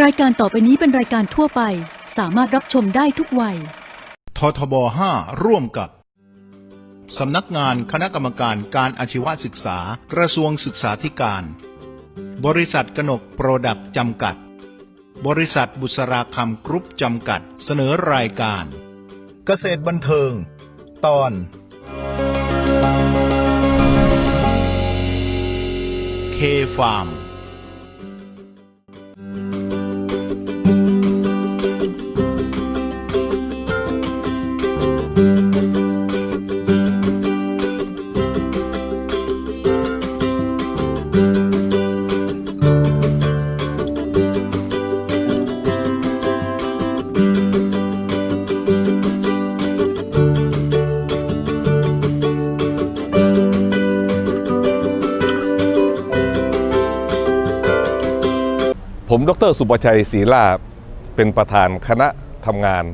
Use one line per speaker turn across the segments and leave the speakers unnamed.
รายการต่อไปนี้เป็นรายการทั่วไป สามารถรับชมได้ทุกวัย
ททบ 5 ร่วมกับ สำนักงานคณะกรรมการการอาชีวศึกษา กระทรวงศึกษาธิการ บริษัทกนกโปรดักต์จำกัด บริษัทบุษราคำกรุ๊ปจำกัด เสนอรายการ เกษตรบันเทิง ตอนเคฟาร์ม
ผมดรสุประชัยศรีลาเป็นประธานคณะทำงาน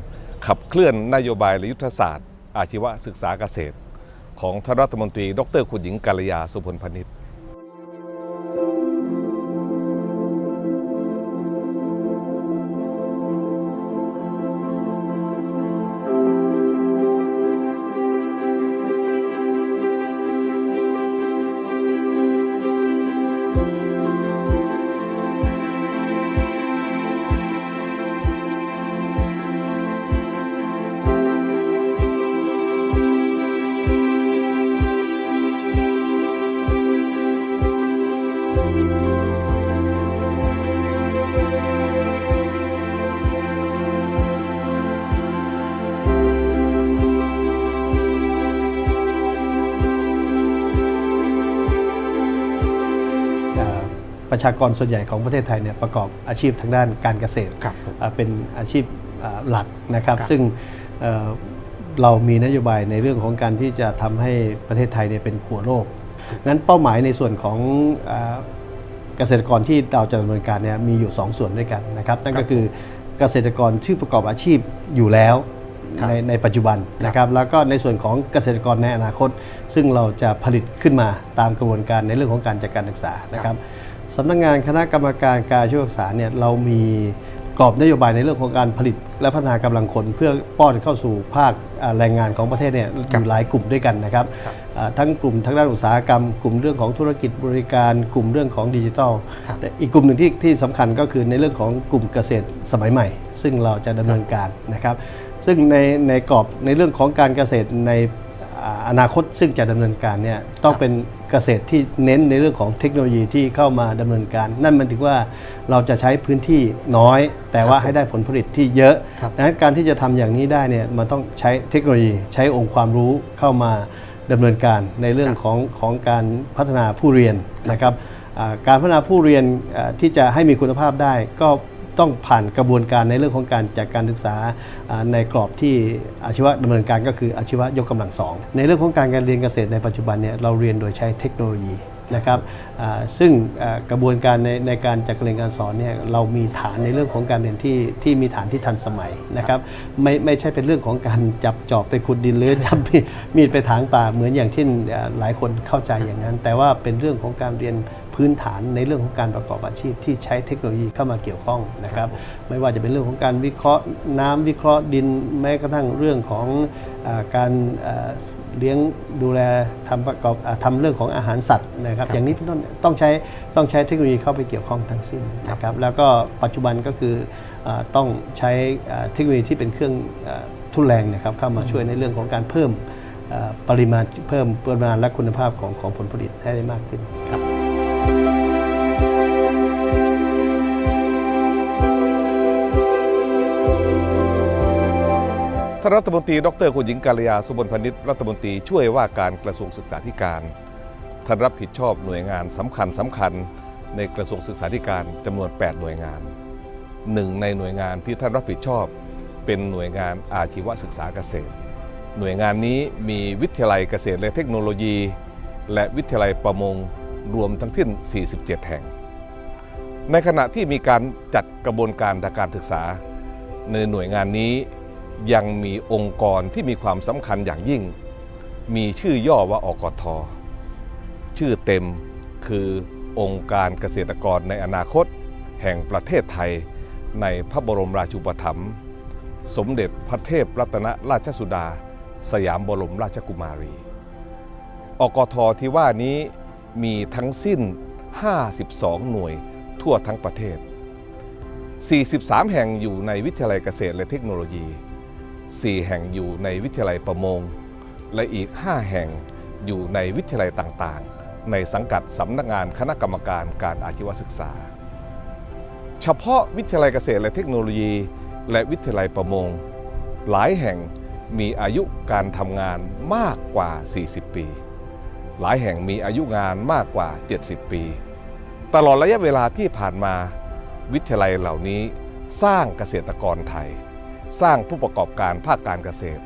ขับเคลื่อนนโยบายและยุทธศาสตร์ อาชีวศึกษาเกษตร ของท่านรัฐมนตรี ดรคุณหญิงกัลยาสุพลพนิษ
ประชากรส่วนใหญ่ของประเทศไทยเนี่ยประกอบอาชีพทางด้านการเกษตร
ครับผม
เอ่อเป็นอาชีพเอ่อหลักนะครับ
ครับ
ซึ่งเอ่อเรามีนโยบายในเรื่องของการที่จะทำให้ประเทศไทยเนี่ยเป็นขัวโลกงั้นเป้าหมายในส่วนของเอ่อเกษตรกรที่เราจะดำเนินการเนี่ยมีอยู่ 2 ส่วนด้วยกันนะครับนั่นก็คือเกษตรกรที่ประกอบอาชีพอยู่แล้ว
ครับ
ในในปัจจุบันนะครับแล้วก็ในส่วนของเกษตรกรในอนาคต ซึ่งเราจะผลิตขึ้นมาตามกระบวนการในเรื่องของการจัดการศึกษานะครับ สำนักงานคณะกรรมการการช่วยศึกษาเนี่ยเรามีกรอบนโยบายในเรื่องของการผลิตและพัฒนากำลังคน เพื่อป้อนเข้าสู่ภาคอ่าแรงงานของประเทศเนี่ยอยู่หลายกลุ่มด้วยกันนะครับ
ครับ
อ่าทั้งกลุ่มทางด้านอุตสาหกรรม กลุ่มเรื่องของธุรกิจบริการกลุ่มเรื่องของดิจิทัล
ครับ
แต่อีกกลุ่มหนึ่งที่ที่สำคัญก็คือในเรื่องของกลุ่มเกษตรสมัยใหม่ ซึ่งเราจะดำเนินการนะครับ ซึ่งในในกรอบในเรื่องของการเกษตรในอ่าอนาคตซึ่งจะดำเนินการเนี่ยต้องเป็น เกษตรที่เน้นในเรื่องของเทคโนโลยีที่เข้ามาดำเนินการ นั่นมันถึงว่าเราจะใช้พื้นที่น้อย แต่ว่าให้ได้ผลผลิตที่เยอะ
ครับ
ดังนั้นการที่จะทำอย่างนี้ได้เนี่ยมันต้องใช้เทคโนโลยีใช้องค์ความรู้เข้ามาดำเนินการในเรื่องของของการพัฒนาผู้เรียนนะครับอ่าการพัฒนาผู้เรียนอ่าที่จะให้มีคุณภาพได้ก็ ต้องผ่านกระบวนการในเรื่องของการจัดการศึกษาในกรอบที่อาชีวะดำเนินการก็คืออาชีวะยกกำลังสองในเรื่องของการการเรียนเกษตรในปัจจุบันเนี่ยเราเรียนโดยใช้เทคโนโลยีนะครับซึ่งกระบวนการในในการจัดการเรียนการสอนเนี่ยเรามีฐานในเรื่องของการเรียนที่ที่มีฐานที่ทันสมัยนะครับไม่ไม่ใช่เป็นเรื่องของการจับจอบไปขุดดินหรือจับมีดไปถางป่าเหมือนอย่างที่หลายคนเข้าใจอย่างนั้น แต่ว่าเป็นเรื่องของการเรียน พื้นฐานในเรื่องของการประกอบอาชีพที่ใช้เทคโนโลยีเข้ามาเกี่ยวข้องนะครับไม่ว่าจะเป็นเรื่องของการวิเคราะห์น้ำวิเคราะห์ดินแม้กระทั่งเรื่องของอาการอ่าเลี้ยงดูแลทำประกอบอ่าทำเรื่องของอาหารสัตว์นะครับ
ครับ
อย่างนี้เป็นต้นต้องใช้ต้องใช้เทคโนโลยีเข้าไปเกี่ยวข้องทั้งสิ้นนะครับแล้วก็ปัจจุบันก็คืออาต้องใช้อ่าเทคโนโลยีที่เป็นเครื่องอ่าทุนแรงนะครับเข้ามาช่วยในเรื่องของการเพิ่มอ่าปริมาณเพิ่มปริมาณและคุณภาพของของผลผลิตให้ได้มากขึ้นครับา
นรัฐมนตรี ดรคุณหญิงกัลยา สุพลพนิษฐ์รัฐมนตรีช่วยว่าการกระทรวงศึกษาธิการ ท่านรับผิดชอบหน่วยงานสำคัญสำคัญในกระทรวงศึกษาธิการจำนวน 8 หน่วยงานหนึ่งในหน่วยงานที่ท่านรับผิดชอบ เป็นหน่วยงานอาชีวศึกษาเกษตร หน่วยงานนี้มีวิทยาลัยเกษตรและเทคโนโลยี และวิทยาลัยประมงรวมทั้งสิ้น 47 แห่ง ในขณะที่มีการจัดกระบวนการทางการศึกษา ในหน่วยงานนี้ ยังมีองค์กรที่มีความสำคัญอย่างยิ่ง มีชื่อย่อว่าอกท ชื่อเต็มคือองค์การเกษตรกรในอนาคต แห่งประเทศไทย ในพระบรมราชูปถัมภ์สมเด็จพระเทพรัตนราชสุดา สยามบรมราชกุมารี อกทที่ว่านี้มีทั้งสิ้น 52 หน่วยทั่วทั้งประเทศ 43 แห่งอยู่ในวิทยาลัยเกษตรและเทคโนโลยี 4 แห่งอยู่ในวิทยาลัยประมง และอีก 5 แห่งอยู่ในวิทยาลัยต่างๆ ในสังกัดสำนักงานคณะกรรมการการอาชีวศึกษา เฉพาะวิทยาลัยเกษตรและเทคโนโลยี และวิทยาลัยประมง หลายแห่งมีอายุการทำงานมากกว่า 40 ปี หลายแห่งมีอายุงานมากกว่า 70 ปี ตลอดระยะเวลาที่ผ่านมา วิทยาลัยเหล่านี้สร้างเกษตรกรไทย สร้างผู้ประกอบการภาคการเกษตร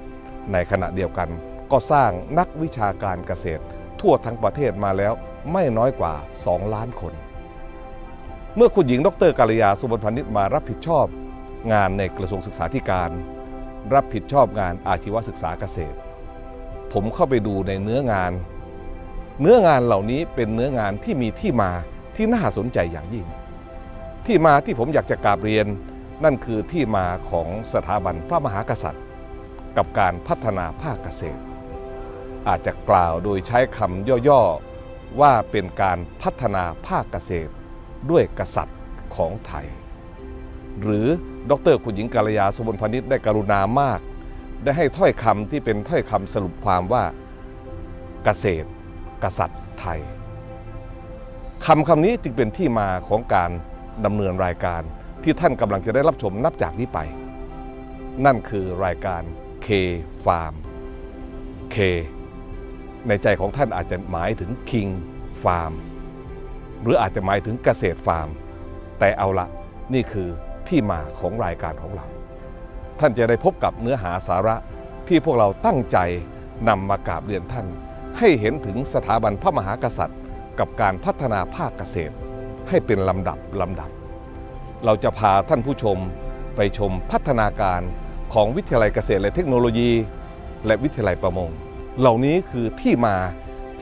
ในขณะเดียวกันก็สร้างนักวิชาการเกษตร ทั่วทั้งประเทศมาแล้วไม่น้อยกว่า 2 ล้านคน เมื่อคุณหญิงดรกาลยาสุบรพานิชมารับผิดชอบงานในกระทรวงศึกษาธิการ รับผิดชอบงานอาชีวศึกษาเกษตร ผมเข้าไปดูในเนื้องาน เนื้องานเหล่านี้เป็นเนื้องานที่มีที่มาที่น่าสนใจอย่างยิ่ง ที่มาที่ผมอยากจะกราบเรียน นั่นคือที่มาของสถาบันพระมหากษัตริย์ กับการพัฒนาภาคเกษตร อาจจะกล่าวโดยใช้คำย่อๆว่าเป็นการพัฒนาภาคเกษตร ด้วยกษัตริย์ของไทย หรือดรคุณหญิงกาลยาสมบลพานิชได้กรุณามาก ได้ให้ถ้อยคำที่เป็นถ้อยคำสรุปความว่าเกษตร กษัตริย์ไทยคำคำนี้จึงเป็นที่มาของการดำเนินรายการ ที่ท่านกำลังจะได้รับชมนับจากนี้ไป นั่นคือรายการ K Farm K ในใจของท่านอาจจะหมายถึง King Farm หรืออาจจะหมายถึงเกษตรฟาร์ม แต่เอาละนี่คือที่มาของรายการของเรา ท่านจะได้พบกับเนื้อหาสาระที่พวกเราตั้งใจนำมากราบเรียนท่าน ให้เห็นถึงสถาบันพระมหากษัตริย์ กับการพัฒนาภาคเกษตร ให้เป็นลำดับลำดับ เราจะพาท่านผู้ชมไปชมพัฒนาการของวิทยาลัยเกษตรและเทคโนโลยี และวิทยาลัยประมง เหล่านี้คือที่มา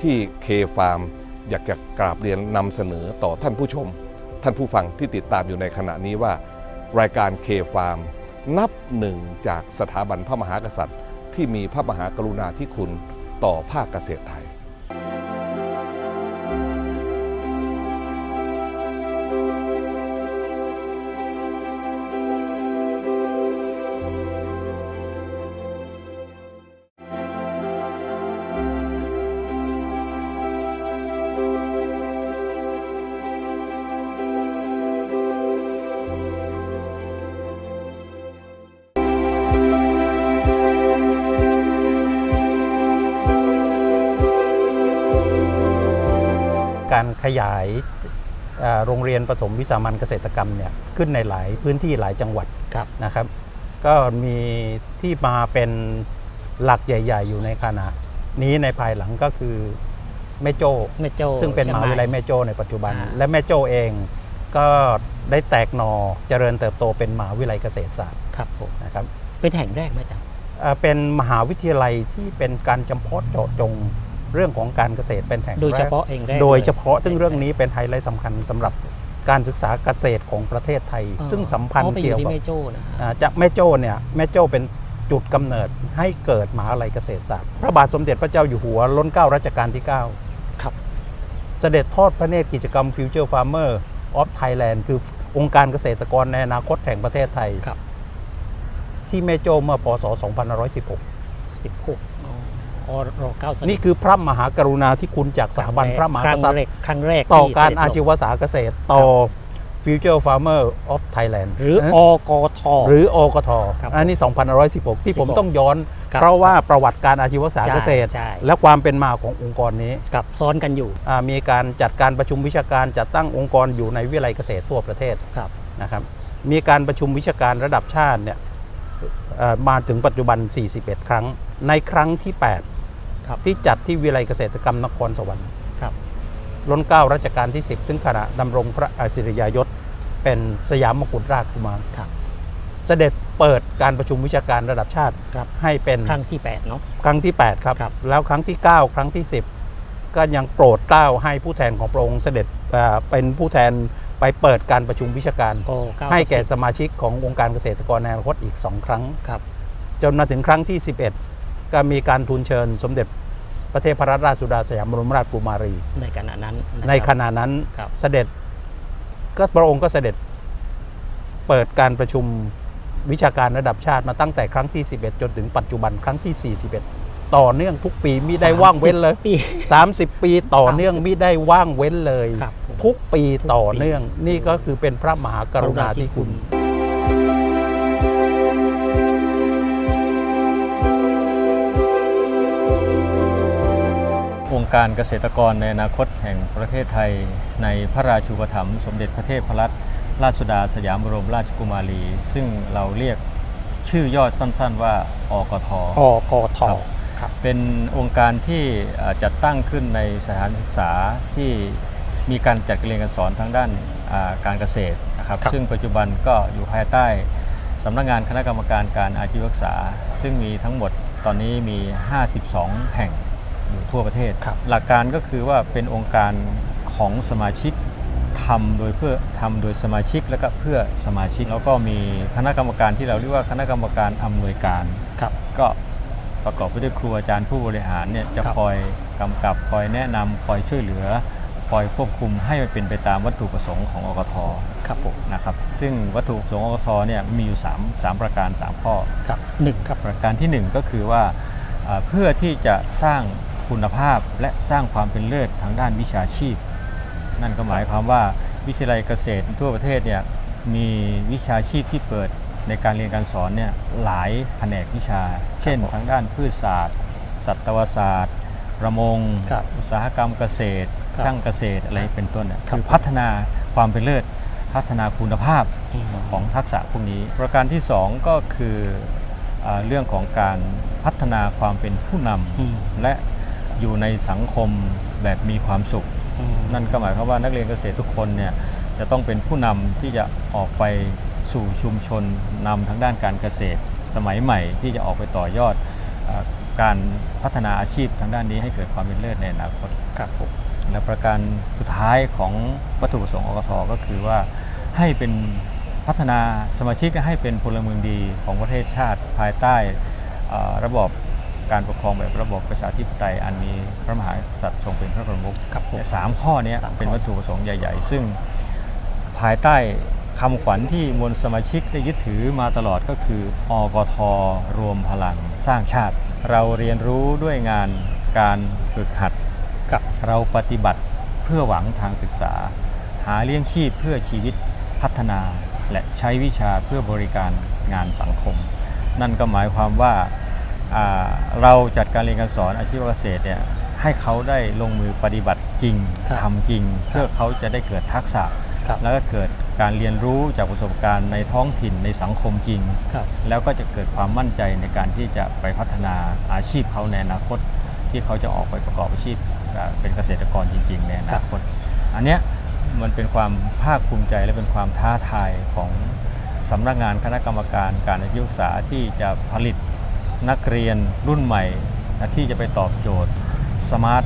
ที่เคฟาร์มอยากจะกราบเรียนนำเสนอต่อท่านผู้ชม ท่านผู้ฟังที่ติดตามอยู่ในขณะนี้ว่า รายการเคฟาร์มนับหนึ่งจากสถาบันพระมหากษัตริย์ ที่มีพระมหากรุณาธิคุณต่อภาคเกษตรไทย
ขยายเอ่อโรงเรียนประถมวิสามัญเกษตรกรรมเนี่ยขึ้นในหลายพื้นที่หลายจังหวัดนะครับ ก็มีที่มาเป็นหลักใหญ่ ๆ อยู่ในขณะนี้ในภายหลังก็คือแม่โจ้
แม่โจ้
ซึ่งเป็นมหาวิทยาลัย
ชีงใแม่
โจ้ในปัจจุบัน
อ่า
และแม่โจ้เองก็ได้แตกหนอเจริญเติบโตเป็นมหาวิทยาลัยเกษตรศาสตร์
ครับผม
นะครับ
เป็นแห่งแรกไหมอาจ๊ะ
เอ่อเป็นมหาวิทยาลัยที่เป็นการจำเพาะเจาะจง เรื่องของการเกษตรเป็นแห่งแรก
โดยเฉพาะเองแรก
โดยเฉพาะ
ล
ซึ่งเรื่องนี้เป็นไฮไลท์สำคัญสำหรับการศึกษาเกษตรของประเทศไทย
อ๋อ
ซึ่งสัมพัน
อ๋
ธ์
อไปอ
เกี่ยว
ที่
กับ
แม่โจ้นะฮะ
อ่าจากแม่โจ้เนี่ยแม่โจ้เป็นจุดกำเนิดให้เกิดมหาวิทยาลัยเกษตรศาสตร์ พระบาทสมเด็จพระเจ้าอยู่หัวล้นเกล้ารัชกาลที่ 9
ครับ
เสด็จทอดพระเนตรกิจกรรม Future Farmer of Thailand คือองค์การเกษตรกรในอนาคตแห่งประเทศไทย
ครับ
ที่แม่โจ้เมื่อพศ 2516
สิบหก อ๋อรอเก้าส
นี่คือพระมหากรุณาธิคุณจากสถาบันพระมหา
ค
ก
รั้ง
ษัตริ
แร
ย์
กครั้งแรก
ต่อ
ที่
การ
เสด็จ
อาชี
ลง
วศาสตร์เกษตรต่อ Future Farmer of Thailand
หรือ
นะ
อกท
หรืออกท
ครับ
อันนี้2516 ที่ผม
16
ต้องย้อน
ครับ
เพราะว่าประวัติการอาชีวศาสตร์เกษตร
ใช่ใช่
และความเป็นมาขององค์กรนี้
กับซ้อนกันอยู่
อ่ามีการจัดการประชุมวิชาการจัดตั้งองค์กรอยู่ในวิทยาลัยเกษตรทั่วประเทศ
ครับ
นะครับมีการประชุมวิชาการระดับชาติเนี่ยเอ่อมาถึงปัจจุบัน 41 ครั้ง ในครั้งที่
ครับ
8 ที่จัดที่วิทยาลัยเกษตรกรรมนครสวรรค์
ครับ
ล้นเกล้ารัชกาลที่ 10 ถึงขณะดำรงพระอาศิริยยศ เป็นสยามมกุฎราชกุมาร
ครับ
เสด็จเปิดการประชุมวิชาการระดับชาติ
ครับ
ให้เป็น
ครั้งที่8เนาะ
ครั้งที่8ครับ
ครับ
แล้วครั้งที่ 9 ครั้งที่ 10 ก็ยังโปรดเกล้าให้ผู้แทนของพระองค์เสด็จเอ่อเป็นผู้แทนไปเปิดการประชุมวิชาการ
โอ้เา
ให้แก่
สิบ
สมาชิกขององค์การเกษตรกรในอนาคตอีก 2 ครั้ง
ครับ
จนมาถึงครั้งที่ 11 ก็มีการทูลเชิญสมเด็จ พระเทพรัตนราชสุดาสยามบรมราชกุมารี
ในขณะนั้นนะ
ใน
ครับ
ขณะนั้น
ครับ
เสด็จก็พระองค์ก็เสด็จเปิดการประชุมวิชาการระดับชาติมาตั้งแต่ครั้งที่ 11 จนถึงปัจจุบันครั้งที่ 41 ต่อเนื่องทุกปีมิได้ว่างเว้นเลย
ปี
30 ปีต่อเนื่อง
30
มิได้ว่างเว้นเลย
ครับผม
ทุกปีต่อเนื่อง นี่ก็คือเป็นพระมหากรุณาธิคุณ
การเกษตรกรในอนาคตแห่งประเทศไทย ในพระราชูปถัมภ์สมเด็จพระเทพรัตนราชสุดาสยามบรมราชกุมารี ซึ่งเราเรียกชื่อย่อสั้นๆว่าอกท
อกท
ครับ
ครับ
เป็นองค์การที่เอ่อจัดตั้งขึ้นในสถานศึกษาที่มีการจัดการเรียนการสอนทางด้านอ่าการเกษตรนะครับ
ครับ
ซึ่งปัจจุบันก็อยู่ภายใต้สำนักงานคณะกรรมการการอาชีวศึกษา ซึ่งมีทั้งหมดตอนนี้มี 52 แห่งอยู่ ทั่วประเทศ
ครับ
หลักการก็คือว่าเป็นองค์การของสมาชิกทำโดยเพื่อทำโดยสมาชิกและก็เพื่อสมาชิก แล้วก็มีคณะกรรมการที่เราเรียกว่าคณะกรรมการอำนวยการ
ครับ
ก็ประกอบไปด้วยครูอาจารย์ผู้บริหารเนี่ยจะ
ครับ
คอยกำกับคอยแนะนำคอยช่วยเหลือ คอยควบคุมให้มันเป็นไปตามวัตถุประสงค์ของอกท
ครับผม
นะครับซึ่งวัตถุประสงค์อกทเนี่ยมีอยู่3 3ประการ 3 ข้อ
ครับหนึ่งครับ
ประการทีหนึ่1 ก็คือว่าเอ่อเพื่อที่จะสร้าง คุณภาพและสร้างความเป็นเลิศทางด้านวิชาชีพ นั่นก็หมายความว่าวิทยาลัยเกษตรทั่วประเทศเนี่ยมีวิชาชีพที่เปิดในการเรียนการสอนเนี่ยหลายแผนกวิชา เช่นทางด้านพืชศาสตร์ สัตวศาสตร์ ประมง
ครับ
อุตสาหกรรมเกษตร
ครับ
ช่างเกษตรอะไรเป็นต้นเนี่ย
ครับ
คือพัฒนาความเป็นเลิศ พัฒนาคุณภาพ
อืม
ของทักษะพวกนี้ ประการที่ 2 ก็คืออาเรื่องของการพัฒนาความเป็นผู้น
อืมำ
และ อยู่ในสังคมแบบมีความสุข
อืม
นั่นก็หมายความว่านักเรียนเกษตรทุกคนเนี่ยจะต้องเป็นผู้นำที่จะออกไปสู่ชุมชนนำทางด้านการเกษตร สมัยใหม่ที่จะออกไปต่อยอดเออการพัฒนาอาชีพทางด้านนี้ให้เกิดความเป็นเลิศในอนาคต
ครับผม
และประการสุดท้ายของวัตถุประสงค์อกทก็คือว่าให้เป็นพัฒนาสมาชิกให้เป็นพลเมืองดีของประเทศชาติภายใต้เอ่อระบอบ การปกครองแบบระบอบประชาธิปไตยอันมีพระมหากษัตริย์ทรงเป็นพระประมุข
ครับผม
เนี่ยสามข้อเนี้ย
สามข้อ
เป็นวัตถุประสงค์ใหญ่ ๆ ซึ่งภายใต้คำขวัญที่มวลสมาชิกได้ยึดถือมาตลอดก็คืออกทรวมพลังสร้างชาติ เราเรียนรู้ด้วยงานการฝึกหัด
ครับ
เราปฏิบัติเพื่อหวังทางศึกษา หาเลี้ยงชีพเพื่อชีวิตพัฒนา และใช้วิชาเพื่อบริการงานสังคม นั่นก็หมายความว่าอ่า เราจัดการเรียนการสอนอาชีวเกษตรเนี่ยให้เขาได้ลงมือปฏิบัติจริง
ครับ
ทำจริง เพื่อเขาจะได้เกิดทักษะ
ครับ
แล้วก็เกิดการเรียนรู้จากประสบการณ์ในท้องถิ่นในสังคมจริง
ครับ
แล้วก็จะเกิดความมั่นใจในการที่จะไปพัฒนาอาชีพเขาในอนาคต ที่เขาจะออกไปประกอบอาชีพอ่าเป็นเกษตรกรจริง ๆ ในอนาคต อันเนี้ยมันเป็นความภาคภูมิใจและเป็นความท้าทายของสำนักงานคณะกรรมการการอาชีวศึกษาที่จะผลิต นักเรียนรุ่นใหม่นะที่จะไปตอบโจทย์สมาร์ท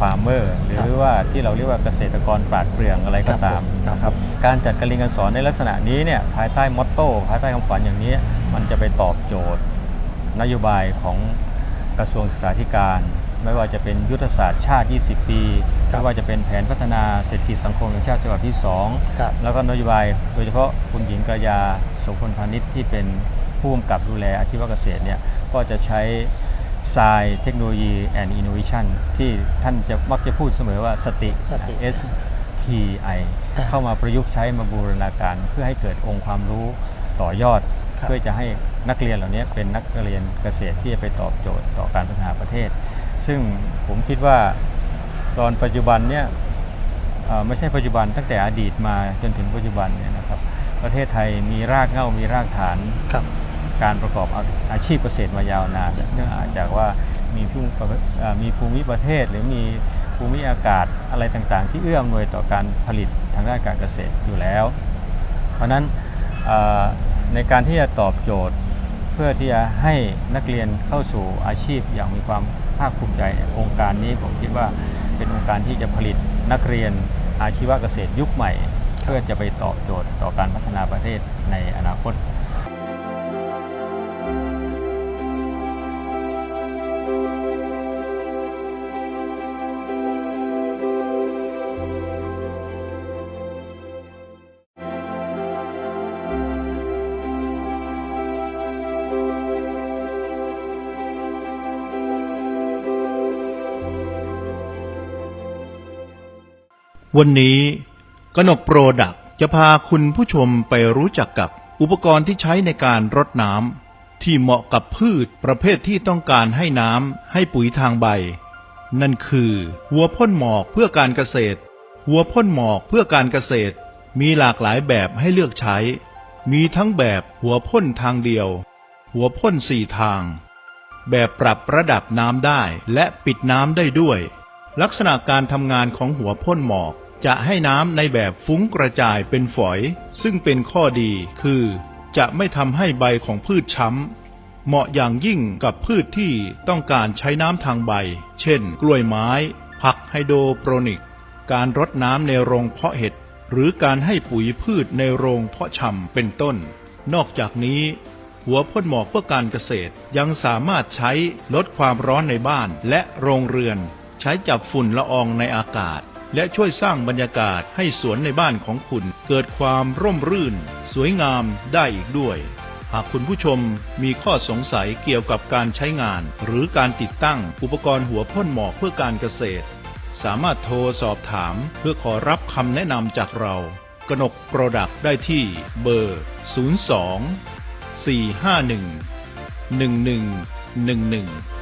ฟาร์มเมอร์หรือว่าที่เราเรียกว่าเกษตรกรปราดเปรื่องอะไรก็ตาม
ครับ
นะครับการจัดการเรียนการสอนในลักษณะนี้เนี่ยภายใต้มอตโต้ภายใต้คำขวัญอย่างนี้ มันจะไปตอบโจทย์ นโยบายของกระทรวงศึกษาธิการ ไม่ว่าจะเป็นยุทธศาสตร์ชาติ 20 ปีไม่ว่าจะเป็นแผนพัฒนาเศรษฐกิจสังคมแห่งชาติฉบับที่
ครับ
2แล้วก็นโยบายโดยเฉพาะคุณหญิงกระยาโสพลพาณิชย์ที่เป็น ผู้กำกับดูแลอาชีวเกษตรเนี่ยก็จะใช้ทรายเทคโนโลยี and innovation ที่ท่านจะมักจะพูดเสมอว่าสติ
สติ
S T I
อ่า
เข้ามาประยุกต์ใช้มาบูรณาการ เพื่อให้เกิดองค์ความรู้ต่อยอด
ครับ
เพื่อจะให้นักเรียนเหล่านี้เป็นนักเรียนเกษตรที่จะไปตอบโจทย์ต่อการพัฒนาประเทศ ซึ่งผมคิดว่าตอนปัจจุบันเนี่ยเอ่อไม่ใช่ปัจจุบันตั้งแต่อดีตมาจนถึงปัจจุบันเนี่ยนะครับ ประเทศไทยมีรากเหง้ามีรากฐาน
ครับ
การประกอบอาชีพเกษตรมายาวนานเนื่องจากว่ามีภูมิมีภูมิประเทศหรือมีภูมิอากาศอะไรต่างๆ ที่เอื้ออำนวยต่อการผลิตทางด้านการเกษตรอยู่แล้ว เพราะนั้นในการที่จะตอบโจทย์เพื่อที่จะให้นักเรียนเข้าสู่อาชีพอย่างมีความภาคภูมิใจเนี่ยโครงการนี้ผมคิดว่าเป็นองค์การที่จะผลิตนักเรียนอาชีวเกษตรยุคใหม่ เพื่อจะไปตอบโจทย์ต่อการพัฒนาประเทศในอนาคต
วันนี้กนกโปรดักจะพาคุณผู้ชมไปรู้จักกับอุปกรณ์ที่ใช้ในการรดน้ำที่เหมาะกับพืชประเภทที่ต้องการให้น้ำให้ปุ๋ยทางใบ นั่นคือ หัวพ่นหมอกเพื่อการเกษตร หัวพ่นหมอกเพื่อการเกษตร มีหลากหลายแบบให้เลือกใช้ มีทั้งแบบหัวพ่นทางเดียว หัวพ่นสี่ทาง แบบปรับระดับน้ำได้และปิดน้ำได้ด้วย ลักษณะการทำงานของหัวพ่นหมอกจะให้น้ำในแบบฟุ้งกระจายเป็นฝอย ซึ่งเป็นข้อดีคือ จะไม่ทำให้ใบของพืชช้ำ เหมาะอย่างยิ่งกับพืชที่ต้องการใช้น้ำทางใบ เช่น กล้วยไม้ ผักไฮโดรโปรนิก การรดน้ำในโรงเพาะเห็ด หรือการให้ปุ๋ยพืชในโรงเพาะชำเป็นต้น นอกจากนี้ หัวพ่นหมอกเพื่อการเกษตรยังสามารถใช้ลดความร้อนในบ้านและโรงเรือน ใช้จับฝุ่นละอองในอากาศ และช่วยสร้างบรรยากาศให้สวนในบ้านของคุณ เกิดความร่มรื่น สวยงามได้อีกด้วย หากคุณผู้ชมมีข้อสงสัยเกี่ยวกับการใช้งาน หรือการติดตั้งอุปกรณ์หัวพ่นหมอกเพื่อการเกษตร สามารถโทรสอบถามเพื่อขอรับคำแนะนำจากเรากนกโปรดักได้ที่เบอร์ 02 451 1111